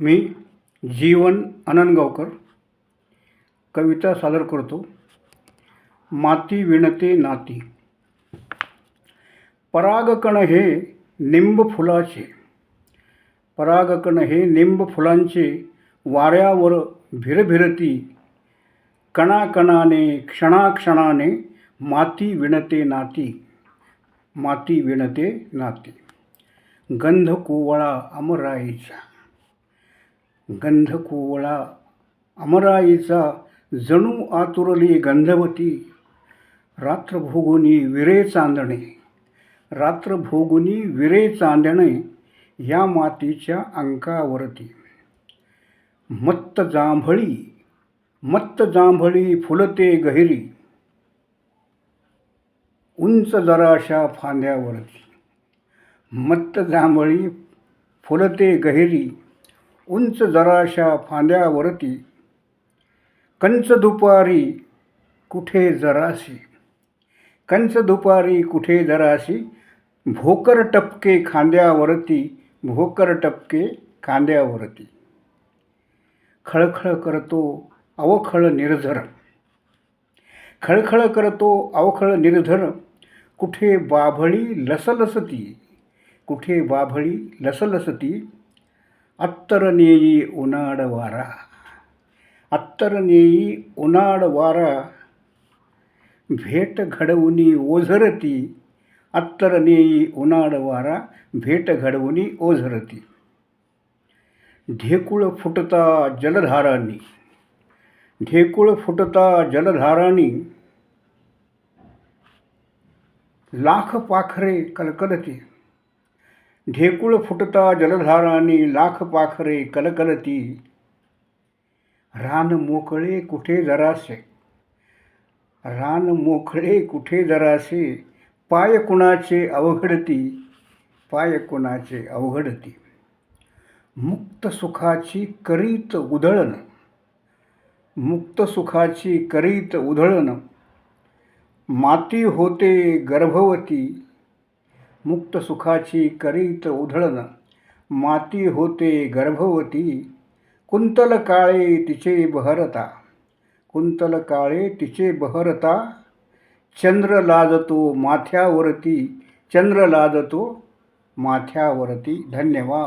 मी जीवन अननगावकर कविता सादर करतो. माती विणते नाती. परागकण हे निंब फुलाचे. परागकण हे निंब फुलांचे वाऱ्यावर भिरभिरती. कणाकणाने क्षणाक्षणाने माती विणते नाती. माती विणते नाती. गंध कोवळा अमराईचा. गंध कोवळा अमराईचा जणू आतुरली गंधवती रात्र भोगुनी विरे चांदणे रात्र भोगुनी विरे चांदणे या मातीच्या अंकावरती. मत्त जांभळी मत्त जांभळी फुलते गहिरी उंच जराशा फांद्यावरती. मत्त जांभळी फुलते गहिरी उंच जराशा फांद्यावरती कंच दुपारी कुठे जराशी? कंच दुपारी कुठे जराशी? भोकर टपके खांद्यावरती भोकर टपके खांद्यावरती. खळखळ करतो अवखळ निर्धर खळखळ करतो अवखळ निर्धर कुठे बाभळी लसलसती? कुठे बाभळी लसलसती? अत्तर नेई उनाड वारा. भेट घडवुनी ओझरती. अत्तर नेई भेट घडवुनी ओझरती. ढेकुळ फुटता जलधारांनी. ढेकुळ फुटता जलधारांनी. लाख पाखरे कलकलती. ढेकुळ फुटता जलधारांनी लाख पाखरे कलकलती. रान मोकळे कुठे जरासे? रान मोकळे कुठे जरासे? पाय कुणाचे अवघडती? पाय कुणाचे अवघडती? मुक्त सुखाची करीत उधळण. मुक्त सुखाची करीत उधळण. माती होते गर्भवती. मुक्त सुखाची करीत उधळण. माती होते गर्भवती. कुंतल काळे तिचे बहरता. कुंतल काळे तिचे बहरता. चंद्र लाजतो माथ्यावरती. चंद्र लाजतो माथ्यावरती. धन्यवाद.